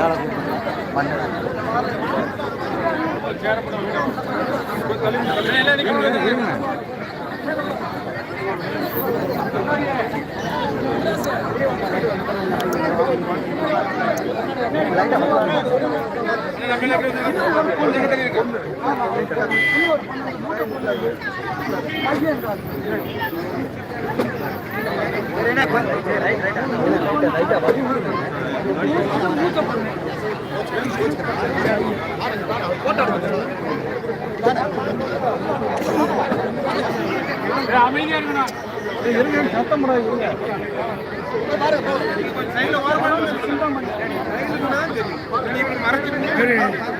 எடுத்து ரைட்டா ரைட்டா ரைட்டா அமைதியா இருக்கணும் சத்தம் சைட்ல ஓரமாக மறைச்சிருக்கீங்க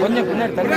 கொஞ்சம் பின்னாடி தள்ளி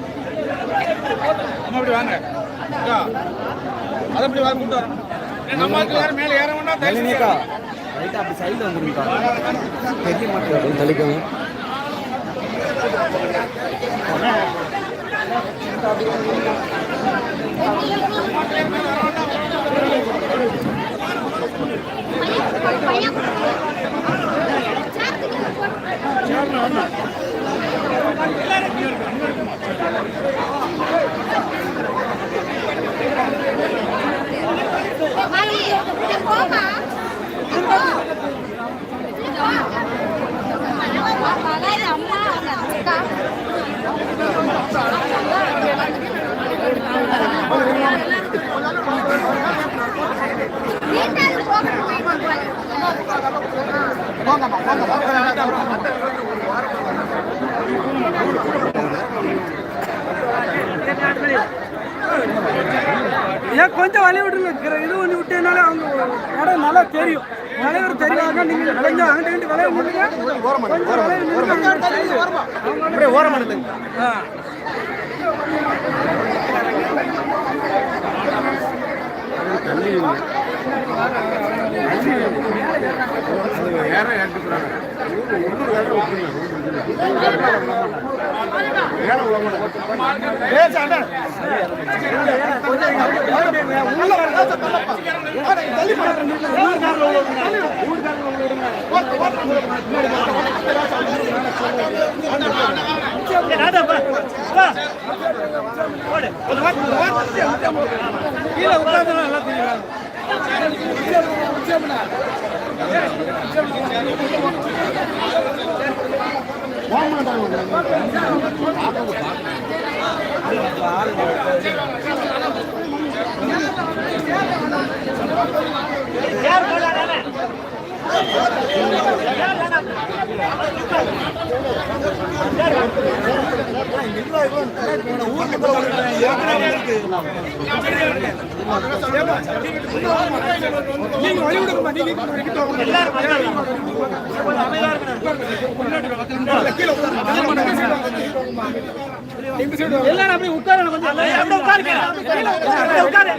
அம்மா அப்படி வாங்க. அதை அப்படி வாங்க கொண்டு வரணும்? நம்ம யாரும் மேலே ஏற வேண்டாம் தயவு செஞ்சு. ஏறுங்க. ரைட்டா அப்படி சைடில் வந்துருக்கா தெரிய மாட்டேன் தள்ளிக்கோங்க. ஏன் கொஞ்சம் வழி விட்டுருங்க. இது பண்ணி விட்டேனாலே அவங்க இடம் நல்லா தெரியும். வளைவர் தெரியாத நீங்க கொஞ்சம் அங்கிட்டு இங்கிட்டு வளைய நில்லுங்க கொஞ்சம் நில்லுங்க. அப்படியே ஓரமானது ஆ. கீழே உட்காந்து நல்லா தெரியும் ஆ நீங்க வழி விடுங்கம்மா நீங்க சைடு வாங்க. எல்லாரும் அப்படியே உட்காருங்க அப்படியே உட்காரு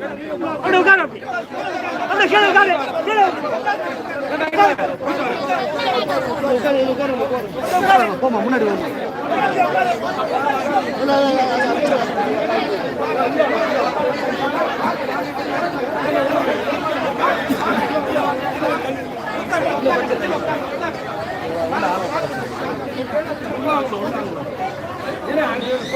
அப்படியே உட்காரு அப்படி அப்படியே கீழே உட்காரு கீழே போமா முன்னாடி வாங்க ஏக்கா, நீங்க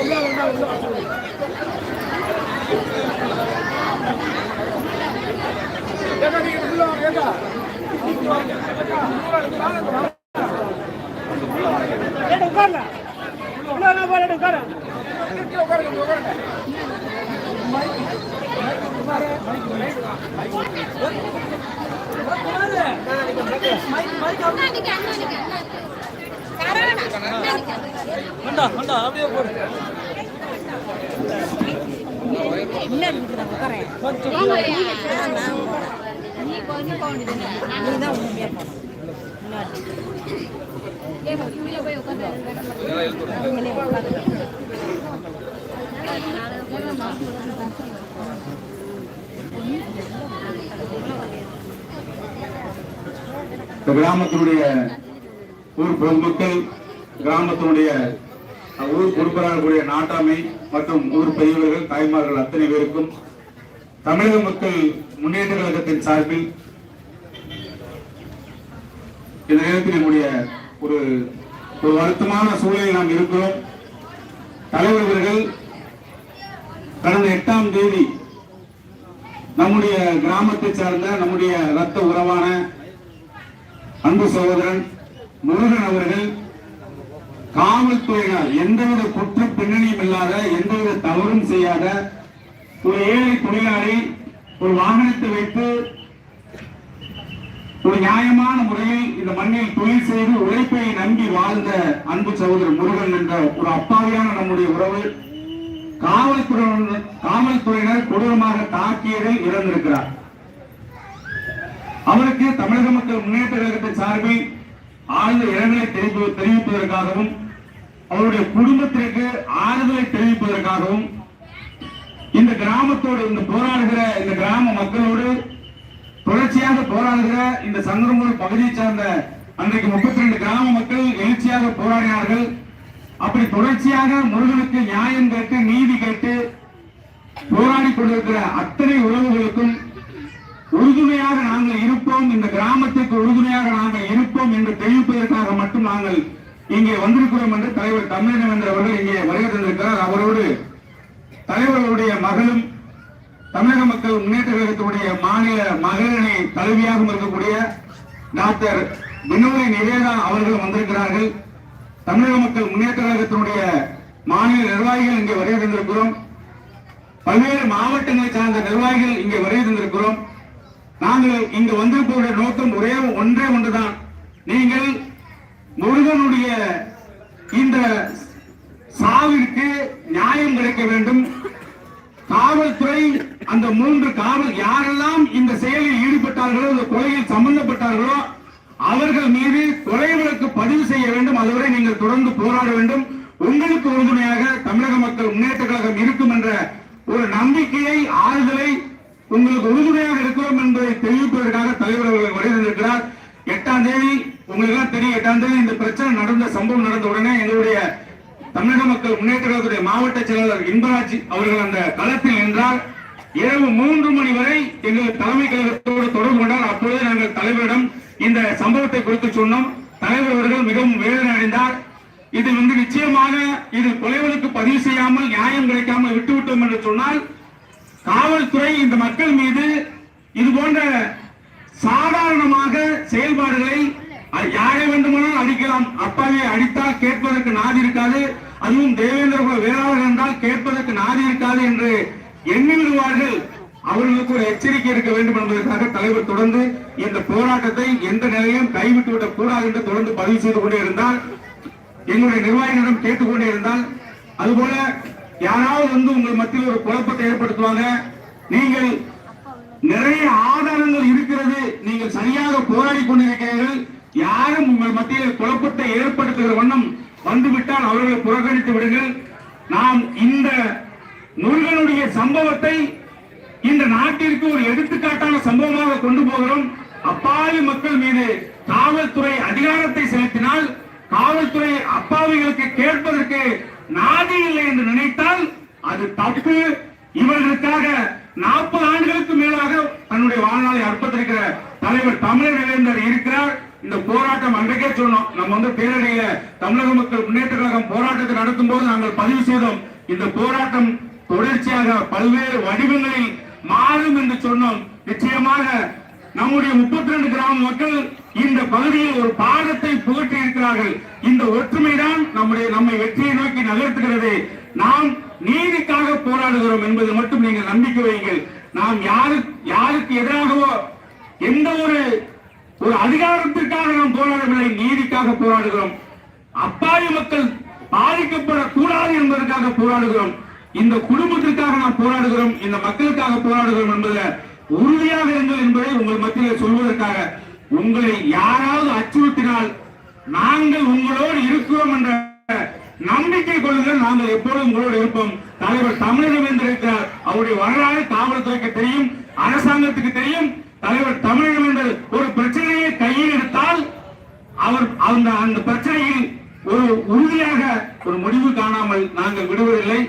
வண்டா வண்டா அப்படியே போடு நீ கொஞ்சம் போக இந்த கிராமத்தினுடைய ஊர் பொதுமக்கள் கிராமத்தினுடைய ஊர் பொறுப்பராகக்கூடிய நாட்டாமை மற்றும் ஊர் பெரியவர்கள் தாய்மார்கள் அத்தனை பேருக்கும் தமிழக மக்கள் முன்னேற்ற கழகத்தின் சார்பில் இந்த நேரத்தில் நம்முடைய ஒரு ஒரு வருத்தமான சூழலில் நாம் இருக்கிறோம். தலைவர் கடந்த எட்டாம் தேதி நம்முடைய கிராமத்தை சார்ந்த நம்முடைய ரத்த உறவான அன்பு சகோதரன் முருகன் அவர்கள் காவல்துறையினர் எந்தவித குற்ற பின்னணியும் இல்லாத எந்தவித தவறும் செய்யாத ஒரு ஏழை தொழிலாளி ஒரு வாகனத்தை வைத்து ஒரு நியாயமான முறையில் இந்த மண்ணில் தொழில் செய்து உழைப்பை நம்பி வாழ்ந்த அன்பு சகோதரர் முருகன் என்ற ஒரு அப்பாவியான நம்முடைய உறவு காவல்துறையினர் காவல்துறையினர் கொடூரமாக தாக்கியதில் இறந்திருக்கிறார். அவருக்கு தமிழக மக்கள் முன்னேற்ற கழகத்தின் சார்பில் ஆழ்ந்த இரங்கலை தெரிவிப்பதற்காகவும் அவருடைய குடும்பத்திற்கு ஆறுதலை இந்த கிராமத்தோடு இந்த போராடுகிற இந்த கிராம மக்களோடு தொடர்ச்சியாக போராடுகிற இந்த சங்கரமூர் பகுதியை சார்ந்த அன்றைக்கு முப்பத்தி ரெண்டு கிராம மக்கள் எழுச்சியாக போராடினார்கள். அப்படி தொடர்ச்சியாக முருகனுக்கு நியாயம் கேட்டு நீதி கேட்டு போராடி கொண்டிருக்கிற அத்தனை உறவுகளுக்கும் உறுதுணையாக நாங்கள் இருப்போம். இந்த கிராமத்திற்கு உறுதுணையாக நாங்கள் இருப்போம் என்று தெரிவிப்பதற்காக மட்டும் நாங்கள் இங்கே வந்திருக்கிறோம் என்று தலைவர் தமிழகம் அவர்கள் இங்கே வருகை தந்திருக்கிறார். அவரோடு தலைவர்களுடைய மகளும் தமிழக மக்கள் முன்னேற்ற கழகத்தினுடைய மாநில மகளிரணி தலைவியாகவும் இருக்கக்கூடிய டாக்டர் வினோதி நிவேதா அவர்கள் வந்திருக்கிறார்கள். தமிழக மக்கள் முன்னேற்ற கழகத்தினுடைய மாநில நிர்வாகிகள் இங்கே வருகை தந்திருக்கிறோம். பல்வேறு மாவட்டங்களை சார்ந்த நிர்வாகிகள் இங்கே வருகை தந்திருக்கிறோம். நாங்கள் இங்கு வந்திருப்பவருடைய நோக்கம் ஒரே ஒன்றே ஒன்றுதான். நீங்கள் முருகனுடைய இந்த சாவிற்கு நியாயம் கிடைக்க வேண்டும். காவல்துறை அந்த மூன்று காவல் யாரெல்லாம் இந்த செயலில் ஈடுபட்டார்களோ இந்த கொலையில் சம்பந்தப்பட்டார்களோ அவர்கள் மீது கொலை வழக்கு பதிவு செய்ய வேண்டும். அதுவரை நீங்கள் தொடர்ந்து போராட வேண்டும். உங்களுக்கு உறுதுணையாக தமிழக மக்கள் முன்னேற்ற கழகம் இருக்கும் என்ற ஒரு நம்பிக்கையை ஆறுதலை உங்களுக்கு உறுதுணையாக இருக்கிறோம் என்பதை தெரிவிப்பதற்காக தலைவர் அவர்கள் வருகிறார் எட்டாம் தேதி உங்களுக்கு எல்லாம் தெரியும் எட்டாம் தேதி இந்த பிரச்சனை நடந்த சம்பவம் நடந்த உடனே எங்களுடைய தமிழக மக்கள் முன்னேற்ற கழகத்துடைய மாவட்ட செயலாளர் இன்பராஜ் அவர்கள் அந்த களத்தில் நின்றார். இரவு மூன்று மணி வரை எங்கள் தலைமை கழகத்தோடு தொடர்பு கொண்டார். அப்பொழுது நாங்கள் தலைவரிடம் இந்த சம்பவத்தை குறித்து சொன்னோம். தலைவர் அவர்கள் மிகவும் வேதனை அடைந்தார் இது வந்து நிச்சயமாக இது கொலைவலுக்கு பதிவு செய்யாமல் நியாயம் கிடைக்காமல் விட்டுவிட்டோம் என்று சொன்னால் காவல்துறை இந்த மக்கள் மீது இது போன்ற சாதாரணமாக செயல்பாடுகளை யாரை வேண்டுமானால் அடிக்கலாம் அப்பாவை அடித்தால் கேட்பதற்கு நாதி இருக்காது. அதுவும் தேவேந்திர குல வேளாளர் என்றால் கேட்பதற்கு நாதி இருக்காது என்று எண்ணி விடுவார்கள். அவர்களுக்கு ஒரு எச்சரிக்கை இருக்க வேண்டும் என்பதற்காக தலைவர் தொடர்ந்து இந்த போராட்டத்தை எந்த நிலையும் கைவிட்டு விடக் கூடாது என்று தொடர்ந்து பதிவு செய்து கொண்டே இருந்தால் எங்களுடைய நிர்வாகிகளிடம் கேட்டுக்கொண்டே இருந்தால் அதுபோல யாராவது வந்து உங்கள் மத்தியில் ஒரு குழப்பத்தை ஏற்படுத்துவாங்க. நீங்கள் நிறைய ஆதாரங்கள் இருக்கிறது. நீங்கள் சரியாக போராடி கொண்டிருக்கிறீர்கள். யாரும் உங்கள் மத்தியில் குழப்பத்தை ஏற்படுத்துகிற வண்ணம் வந்துவிட்டால் அவர்களை புறக்கணித்து விடுங்கள். நாம் இந்த நூல்களுடைய சம்பவத்தை இந்த நாட்டிற்கு ஒரு எடுத்துக்காட்டான சம்பவமாக கொண்டு போகிறோம். அப்பாவி மக்கள் மீது காவல்துறை அதிகாரத்தை செலுத்தினால் காவல்துறை அப்பாவிகளுக்கு கேட்பதற்கு நாதி இல்லை என்று நினைத்தால் அது தப்பு. இவர்களுக்காக நாற்பது ஆண்டுகளுக்கு மேலாக தன்னுடைய வாழ்நாளை அர்ப்பத்திருக்கிற தலைவர் தமிழர் வேந்தர் இருக்கிறார். இந்த போராட்டம் அன்றைக்கே சொன்னோம். நம்ம வந்து பேரணியில தமிழக மக்கள் முன்னேற்ற கழகம் போராட்டத்தை நடத்தும் போது நாங்கள் பதிவு செய்தோம். இந்த போராட்டம் தொடர்ச்சியாக பல்வேறு வடிவங்களில் மாறும் என்று சொன்னோம். நிச்சயமாக நம்முடைய முப்பத்தி ரெண்டு கிராம மக்கள் இந்த பகுதியில் ஒரு பாடத்தை புகட்டி இருக்கிறார்கள் இந்த ஒற்றுமைதான் நம்முடைய நம்மை வெற்றியை நோக்கி நகர்த்துகிறது. நாம் நீதிக்காக போராடுகிறோம் என்பது மட்டும் நீங்கள் நம்பிக்கை வையுங்கள். நாம் யாரு யாருக்கு எதிராகவோ எந்த ஒரு ஒரு அதிகாரத்திற்காக நாம் போராடவில்லை நீதிக்காக போராடுகிறோம். அப்பாவி மக்கள் பாதிக்கப்படக்கூடாது என்பதற்காக போராடுகிறோம். இந்த குடும்பத்திற்காக நாம் போராடுகிறோம் இந்த மக்களுக்காக போராடுகிறோம் என்பதில் உறுதியாக இருங்கள் என்பதை உங்கள் மத்தியில் சொல்வதற்காக உங்களை யாராவது அச்சுறுத்தினால் நாங்கள் உங்களோடு இருக்கிறோம் என்ற நம்பிக்கை கொள்ளுங்கள். நாங்கள் எப்பொழுதும் உங்களோடு இருப்போம். தலைவர் தமிழகம் என்றிருக்கிறார் அவருடைய வரலாறு காவல்துறைக்கு தெரியும் அரசாங்கத்துக்கு தெரியும். தலைவர் தமிழகம் என்ற ஒரு பிரச்சனையை கையில் எடுத்தால் அவர் அந்த அந்த பிரச்சனையில் ஒரு உறுதியாக ஒரு முடிவு காணாமல் நாங்கள் விடுவதில்லை.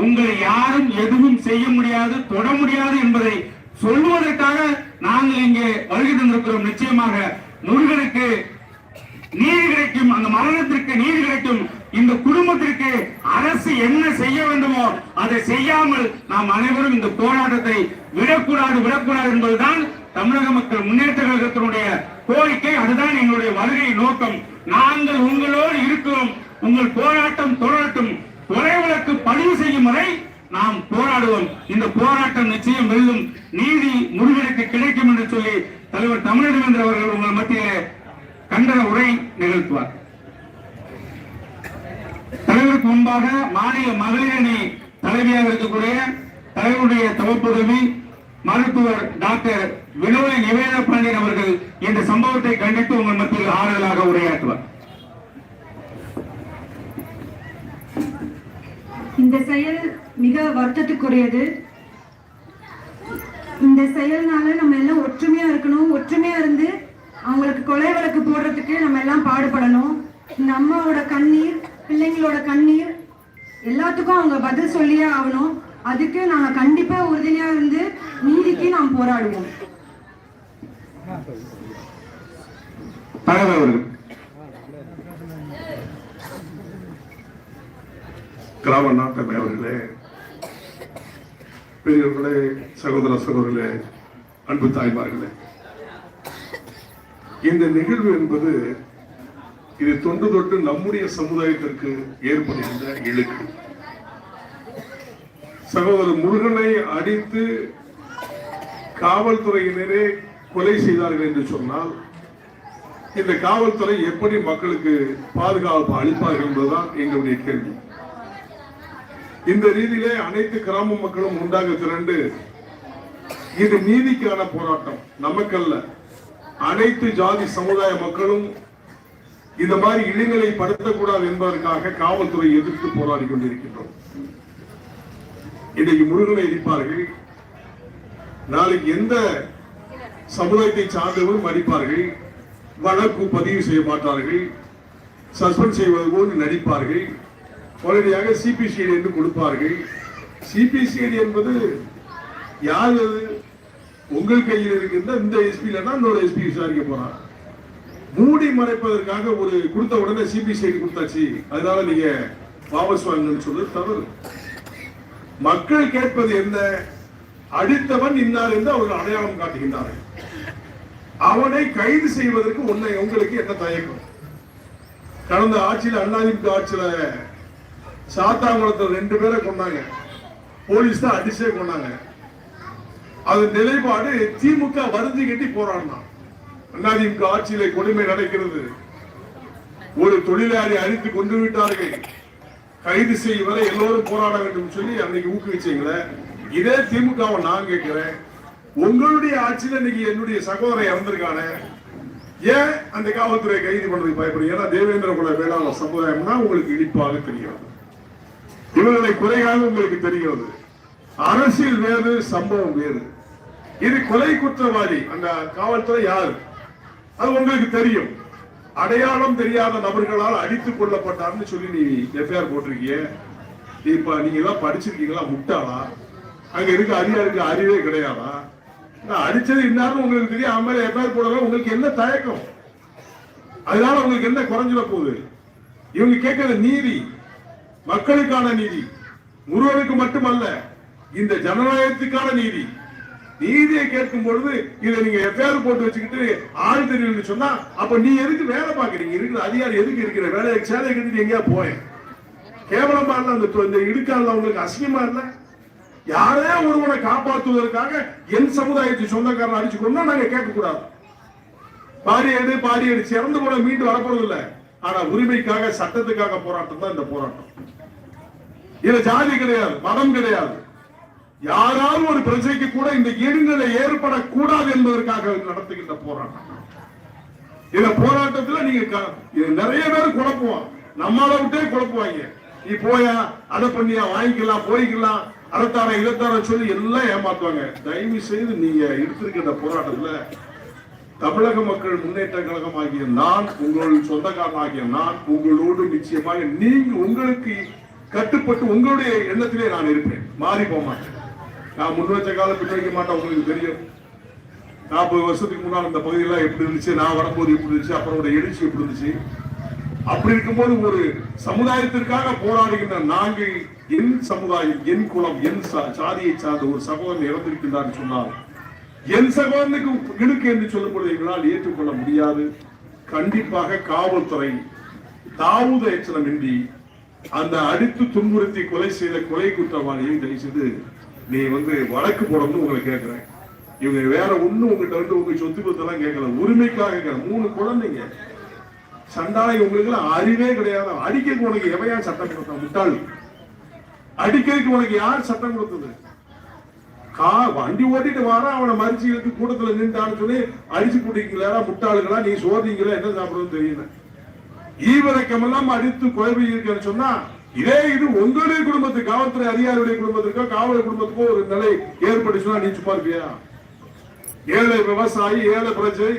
உங்களை யாரும் எதுவும் செய்ய முடியாது தொட முடியாது என்பதை சொல்லுவதற்காக நாங்கள் இங்கே வருகை தந்திருக்கிறோம். நிச்சயமாக முருகனுக்கு நீதி கிடைக்கும் அந்த மரணத்திற்கு நீதி கிடைக்கும். இந்த குடும்பத்திற்கு அரசு என்ன செய்ய வேண்டுமோ அதை செய்யாமல் நாம் அனைவரும் இந்த போராட்டத்தை விடக்கூடாது விடக்கூடாது என்பதுதான் தமிழக மக்கள் முன்னேற்ற கழகத்தினுடைய கோரிக்கை அதுதான் எங்களுடைய வருகை நோக்கம். நாங்கள் உங்களோடு இருக்கிறோம். உங்கள் போராட்டம் தொடரட்டும். தொலைவிலக்கு பதிவு செய்யும் வரை நாம் போராடுவோம். இந்த போராட்டம் நிச்சயம் வெல்லும் நீதி முருகனுக்கு கிடைக்கும் என்று சொல்லி தலைவர் தமிழக அவர்கள் உங்கள் மத்தியிலே கண்டன உரை நிகழ்த்துவார். தலைவருக்கு முன்பாக மாநில மகளிர் அணி தலைவியாக இருக்கக்கூடிய தலைவருடைய தவப்புதவி மருத்துவர் டாக்டர் வினோய நிவேத பாண்டியன் அவர்கள் இந்த சம்பவத்தை கண்டித்து உங்கள் மத்தியில் ஆறுதலாக உரையாற்றுவார். இந்த செயல் மிக வருத்தத்துக்குரியது. இந்த செயல்னால நம்ம எல்லாம் ஒற்றுமையா இருக்கணும். ஒற்றுமையா இருந்து அவங்களுக்கு கொலை வழக்கு போடுறதுக்கு நம்ம எல்லாம் பாடுபடணும். இந்த அம்மாவோட கண்ணீர் பிள்ளைங்களோட கண்ணீர் எல்லாத்துக்கும் அவங்க பதில் சொல்லியே ஆகணும். அதுக்கு நாங்க கண்டிப்பா உறுதுணையா இருந்து நீதிக்கு நாம் போராடுவோம். கிராம அவர்களே. பெரியவர்களே சகோதர சகோதரர்களே அன்பு தாய்மார்களே. இந்த நிகழ்வு என்பது இது தொன்று தொட்டு நம்முடைய சமுதாயத்திற்கு ஏற்படுகின்ற இழுக்கு. சகோதரர் முருகனை அடித்து காவல்துறையினரே கொலை செய்தார்கள் என்று சொன்னால் இந்த காவல்துறை எப்படி மக்களுக்கு பாதுகாப்பு அளிப்பார்கள் என்பதுதான் எங்களுடைய கேள்வி. இந்த ரீதியிலே அனைத்து கிராம மக்களும் உண்டாக திரண்டு இது நீதிக்கான போராட்டம். நமக்கல்ல. அனைத்து ஜாதி சமுதாய மக்களும் இந்த மாதிரி இளைஞரை படுத்தக்கூடாது என்பதற்காக காவல்துறை எதிர்த்து போராடி கொண்டிருக்கின்றோம். இன்றைக்கு முருகனை எரிப்பார்கள் நாளைக்கு எந்த சமுதாயத்தை சார்ந்தவரும் மதிப்பார்கள். வழக்கு பதிவு செய்ய மாட்டார்கள். சஸ்பெண்ட் செய்வது போல் நடிப்பார்கள். உடனடியாக சிபிசிஐடி என்று கொடுப்பார்கள். சிபிசிஐடி என்பது யார் அது? உங்கள் கையில் இருக்கின்ற இந்த எஸ்பி இல்லைன்னா இன்னொரு எஸ்பி விசாரிக்க போறான். மூடி மறைப்பதற்காக ஒரு கொடுத்த உடனே சிபிசிஐடி கொடுத்தாச்சு. அதனால நீங்க வாபஸ் வாங்கன்னு சொல்றது தவறு. மக்கள் கேட்பது என்ன? அடித்தவன் இன்னார் என்று அவர்கள் அடையாளம் காட்டுகின்றார்கள். அவனை கைது செய்வதற்கு உன்னை உங்களுக்கு என்ன தயக்கம்? கடந்த ஆட்சியில் அண்ணாதிமுக ஆட்சியில சாத்தாங்குளத்தில் ரெண்டு பேரை கொண்டாங்க போலீஸ் தான் அடிச்சே கொண்டாங்க அது நிலைப்பாடு திமுக வருந்தி கட்டி போராடினான். அண்ணாதிமுக ஆட்சியில கொடுமை நடக்கிறது. ஒரு தொழிலாளி அழித்து கொண்டு விட்டார்கள். கைது செய்யும் வரை எல்லோரும் போராட வேண்டும் சொல்லி அன்னைக்கு ஊக்குவிச்சீங்களே இதே திமுகவை நான் கேட்கிறேன். உங்களுடைய ஆட்சியில் இன்னைக்கு என்னுடைய சகோதரன் இறந்திருக்கானே ஏன் அந்த காவல்துறை கைது பண்றதுக்கு பயப்படுது? ஏன்னா தேவேந்திர குல வேளாண் சமுதாயம்னா உங்களுக்கு இனிப்பாக தெரிகிறது. இவர்களை குறையாக உங்களுக்கு தெரிகிறது. அரசியல் வேறு சம்பவம் வேறு. இது கொலை குற்றவாளி அந்த காவல்துறை யாரு? அது உங்களுக்கு தெரியும். அடையாளம் தெரியாத நபர்களால் அடித்துக் கொள்ளப்பட்டார்னு சொல்லி நீ எஃப்ஐஆர் போட்டிருக்கீங்க இப்ப நீங்க எல்லாம் படிச்சிருக்கீங்களா? முட்டாளா? அங்க இருக்க அதிகாரிக்கு அறிவே கிடையாதா? நான் அடிச்சது இன்னாரும் உங்களுக்கு தெரியும். அவன் மேல எஃப்ஐஆர் போடலாம் உங்களுக்கு என்ன தயக்கம்? அதனால உங்களுக்கு என்ன குறைஞ்சிட போகுது? இவங்க கேட்கறது நீதி. மக்களுக்கான நீதி. முருகனுக்கு மட்டுமல்ல இந்த ஜனநாயகத்துக்கான நீதி. நீதியை கேட்கும் பொழுது இதை நீங்க எஃப்ஐஆர் போட்டு வச்சுக்கிட்டு ஆள் தெரியலன்னு சொன்னா அப்ப நீ எதுக்கு வேலை பாக்குறீங்க இருக்கிற அதிகாரி எதுக்கு இருக்கிற? வேலையை சேலை கட்டிட்டு எங்கேயா போய் கேவலமா இல்ல அந்த இந்த இடுக்கால உங்களுக்கு அசிங்கமா இல்ல? யாரே ஒருவனை காப்பாற்றுவதற்காக என் சமுதாயத்தை சொந்தக்காரன் அடிச்சு கொண்டா நாங்க கேட்க கூடாது பாடி எடு பாடி எடு. சிறந்து கூட மீண்டு வரப்போறது இல்லை ஆனா உரிமைக்காக சட்டத்துக்காக போராட்டம் தான் இந்த போராட்டம். இது ஜாதி கிடையாது மதம் கிடையாது. யாராலும் ஒரு பிரஜைக்கு கூட இந்த இடுநிலை ஏற்படக்கூடாது என்பதற்காக நடத்துகின்ற போராட்டம். இந்த போராட்டத்துல நீங்க க- நிறைய பேர் குழப்புவோம் நம்மளை விட்டே குழப்புவாங்க. நீ போயா அதை பண்ணியா வாங்கிக்கலாம் போய்க்கலாம் அறத்தார இலத்தார சொல்லி எல்லாம் ஏமாத்துவாங்க. தயவு செய்து நீங்க எடுத்திருக்கின்ற போராட்டத்துல தமிழக மக்கள் முன்னேற்ற கழகம் ஆகிய நான் உங்களுடைய சொந்தக்காரன் ஆகிய நான் உங்களோடு நிச்சயமாக நீங்க உங்களுக்கு கட்டுப்பட்டு உங்களுடைய எண்ணத்திலே நான் இருப்பேன். மாறி போக மாட்டேன். நான் முன் வச்ச காலம் பின் வைக்க மாட்டேன் உங்களுக்கு தெரியும். நாற்பது வருஷத்துக்கு முன்னால் இந்த பகுதியெல்லாம் எப்படி இருந்துச்சு நான் வரும்போது எப்படி இருந்துச்சு அப்புறம் எழுச்சி எப்படி இருந்துச்சு. அப்படி இருக்கும்போது ஒரு சமுதாயத்திற்காக போராடுகின்ற நாங்கள் என் சமுதாயம் என் குலம் என் சா- சாதியை சார்ந்த ஒரு சகோதரன் இறந்திருக்கின்றார் சொன்னால் என் சகோதரனுக்கு இழுக்கு என்று சொல்லும்போது எங்களால் ஏற்றுக்கொள்ள முடியாது. கண்டிப்பாக காவல்துறை தாவூத எச்சனமின்றி அந்த அடித்து துன்புறுத்தி கொலை செய்த கொலை குற்றவாளியை தயவு செய்து நீ வந்து வழக்கு போடணும்னு உங்களை கேட்கிறேன். இவங்க வேற ஒண்ணும் உங்ககிட்ட வந்து உங்க சொத்து பத்தெல்லாம் கேட்கல. உரிமைக்காக கேட்கல. மூணு குழந்தைங்க. சண்டாளை உங்களுக்கு அறிவே கிடையாது. அடிக்கிறதுக்கு உனக்கு எவையா சட்டம் கொடுத்தான் முட்டாள். அடிக்கிறதுக்கு உனக்கு யார் சட்டம் கொடுத்தது? கா வண்டி ஓட்டிட்டு வரான் அவனை மறிச்சு இழுத்து கூட்டத்துல நின்றுட்டான்னு சொல்லி அடிச்சு கூட்டிங்களா முட்டாளுகளா? நீ சோதிங்களா என்ன சாப்பிடுறது தெரியல. ஈவரக்கம் எல்லாம் அடித்து குழம்பு இருக்கன்னு சொன்னா இதே இது உங்களுடைய குடும்பத்துக்கு காவல்துறை அதிகாரியுடைய குடும்பத்துக்கோ காவல் குடும்பத்துக்கோ ஒரு நிலை ஏற்பட்டுச்சுன்னா நீ சும்மா இருப்பியா? ஏழை விவசாயி ஏழை பிரஜை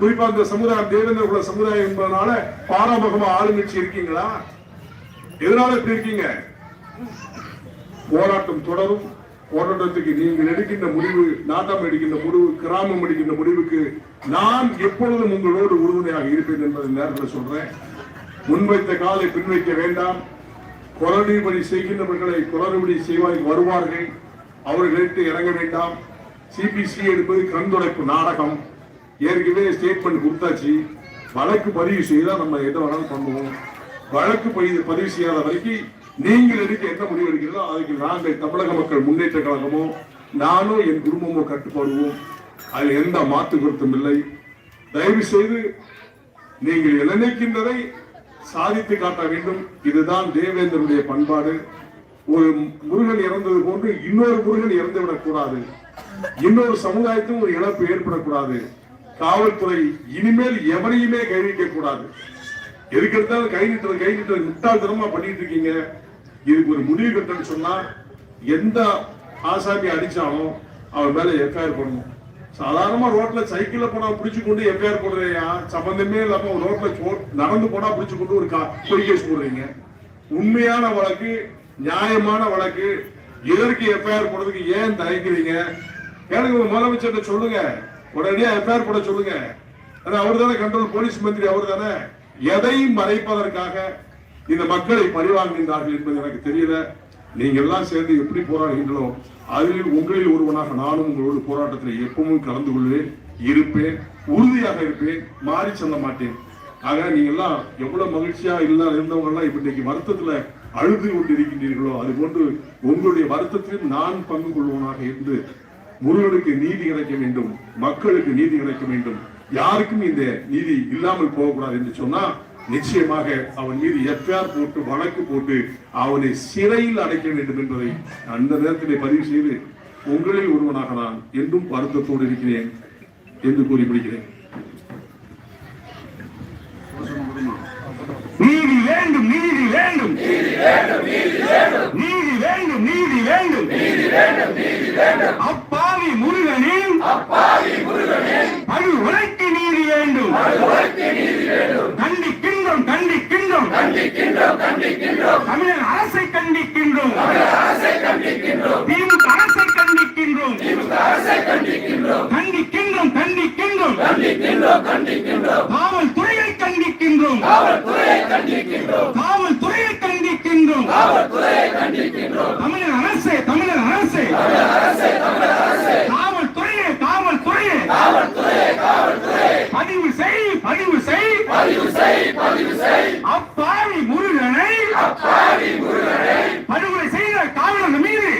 குறிப்பா இந்த சமுதாயம் தேவேந்திர குல சமுதாயம் என்பதனால பாரபகமா ஆளுங்கட்சி இருக்கீங்களா? எதனால இப்படி இருக்கீங்க? போராட்டம் தொடரும். போராட்டத்துக்கு நீங்கள் எடுக்கின்ற முடிவு நாட்டம் எடுக்கின்ற முடிவு கிராமம் எடுக்கின்ற முடிவுக்கு நான் எப்பொழுதும் உங்களோடு உறுதுணையாக இருப்பேன் என்பதை நேரத்தில் சொல்றேன். முன்வைத்த காலை பின்வைக்க வேண்டாம். குளறுபடி செய்கின்றவர்களை குளறுபடி செய்வாய் வருவார்கள். அவர்களுக்கு இறங்க வேண்டாம். சிபிசி என்பது கண்துடைப்பு நாடகம். ஏற்கனவே ஸ்டேட்மெண்ட் கொடுத்தாச்சு. வழக்கு பதிவு செய்தால் நம்ம எதை வேணாலும் பண்ணுவோம். வழக்கு பதிவு பதிவு செய்யாத வரைக்கும் நீங்கள் எடுக்க என்ன முடிவு எடுக்கிறதோ அதுக்கு நாங்கள் தமிழக மக்கள் முன்னேற்ற கழகமோ நானும் என் குடும்பமோ கட்டுப்படுவோம். அதில் எந்த மாற்று கருத்தும் இல்லை. தயவு செய்து நீங்கள் இணைக்கின்றதை சாதித்து காட்ட வேண்டும். இதுதான் தேவேந்திரனுடைய பண்பாடு. ஒரு முருகன் இறந்தது போன்று இன்னொரு முருகன் இறந்து விடக்கூடாது இன்னொரு சமுதாயத்தும் ஒரு இழப்பு ஏற்படக்கூடாது. காவல்துறை இனிமேல் எவரையுமே கைவிக்க கூடாது. எதுக்கு எடுத்தாலும் கை நிட்டுறது கை நிட்டுறது முட்டாள்தனமா பண்ணிட்டு இருக்கீங்க. இதுக்கு ஒரு முடிவு கட்டணும்னு சொன்னா எந்த ஆசாமி அடிச்சாலும் அவர் மேல எஃப்ஐஆர் பண்ணணும் சாதாரணமா ரோட்ல சைக்கிள்ல போனா பிடிச்சு கொண்டு எஃப்ஐஆர் போடுறியா? சம்பந்தமே இல்லாம ரோட்ல நடந்து போனா பிடிச்சு கொண்டு ஒரு கா- பொய் கேஸ் போடுறீங்க. உண்மையான வழக்கு நியாயமான வழக்கு இதற்கு எஃப்ஐஆர் போடுறதுக்கு ஏன் தயக்கிறீங்க எனக்கு உங்க முதலமைச்சர்கிட்ட சொல்லுங்க. உடனடியா எஃப்ஐஆர் போட சொல்லுங்க. அவர் தானே கண்ட்ரோல் போலீஸ் மந்திரி அவர் தானே எதையும் மறைப்பதற்காக இந்த மக்களை பழிவாங்குகின்றார்கள் என்பது எனக்கு தெரியல. நீங்கள் எல்லாம் சேர்ந்து எப்படி போராடுகின்றனோ அதில் உங்களில் ஒருவனாக நானும் உங்களோட போராட்டத்தில் எப்பவும் கலந்து கொள்வேன் இருப்பேன் உறுதியாக இருப்பேன் மாறி செல்ல மாட்டேன். ஆக நீங்க எல்லாம் எவ்வளவு மகிழ்ச்சியா இல்லாத இருந்தவங்க எல்லாம் இப்ப இன்னைக்கு வருத்தத்துல அழுது கொண்டு இருக்கின்றீர்களோ அது போன்று உங்களுடைய வருத்தத்திலும் நான் பங்கு கொள்வனாக இருந்து முருகனுக்கு நீதி கிடைக்க வேண்டும் மக்களுக்கு நீதி கிடைக்க வேண்டும். யாருக்கும் இந்த நீதி இல்லாமல் போகக்கூடாது என்று சொன்னா நிச்சயமாக அவன் மீது எஃப்ஐஆர் போட்டு வழக்கு போட்டு அவனை சிறையில் அடைக்க வேண்டும் என்பதை அந்த நேரத்திலே பதிவு செய்து உங்களில் ஒருவனாக நான் என்றும் வருத்தத்தோடு இருக்கிறேன் என்று கூறி முடிக்கிறேன் நீதி வேண்டும் நீதி வேண்டும். நீதி வேண்டும் நீதி வேண்டும். அப்பாவி முருகனின் பழு உரைக்கு நீதி வேண்டும். கண்டிக்கின்றோம். கண்டிக்கின்றோம் தமிழர் அரசை கண்டிக்கின்றோம். திமுக அரசை கண்டிக்கின்றோம். கண்டிக்கின்றோம். கண்டிக்கின்றோம் காவல்துறையை கண்டிக்கின்றோம். காவல்துறையை கண்டிக்கின்றோம். தமிழர் அரசே தமிழர் அரசே காவல்துறையே காவல்துறையே பதிவு செய் பதிவு செய் அப்பாவி முருகனை படுகொலை செய்த காவலர் மீது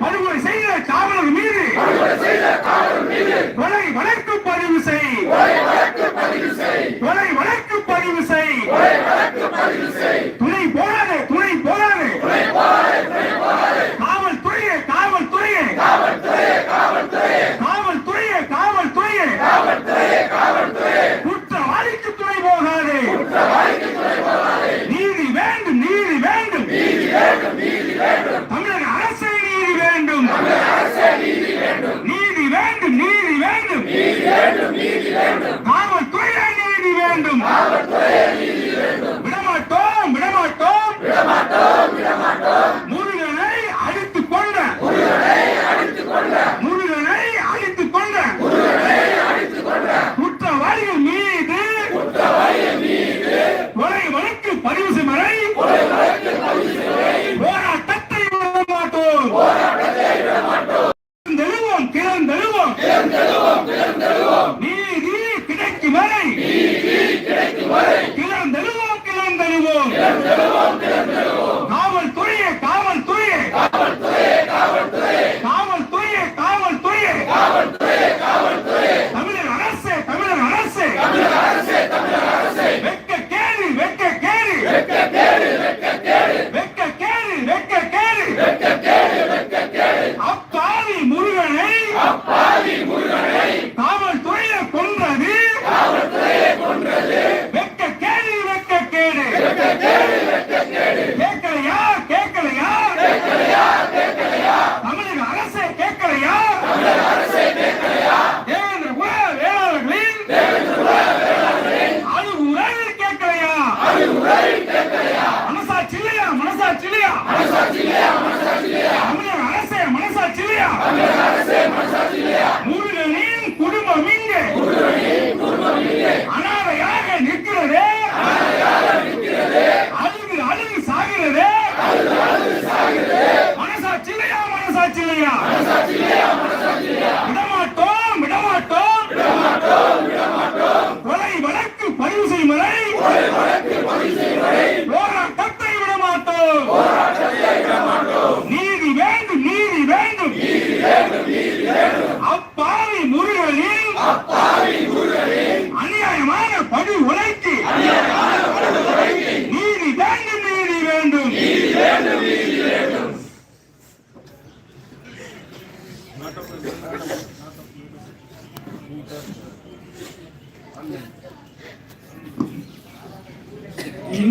படுகொலை செய்த காவலர் மீது கொலை வழக்கு பதிவு செய். கொலை வழக்கு பதிவு செய். துணை போடாதே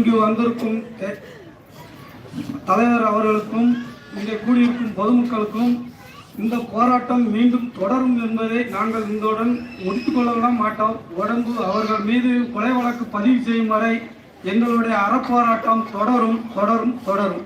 இங்கு வந்திருக்கும் தலைவர் அவர்களுக்கும் இங்கே கூடியிருக்கும் பொதுமக்களுக்கும் இந்த போராட்டம் மீண்டும் தொடரும் என்பதை நாங்கள் இந்தோடன் முடித்துக் கொள்ள மாட்டோம். உடம்பு அவர்கள் மீது கொலை வழக்கு பதிவு செய்யும் வரை எங்களுடைய அறப்போராட்டம் தொடரும் தொடரும் தொடரும்.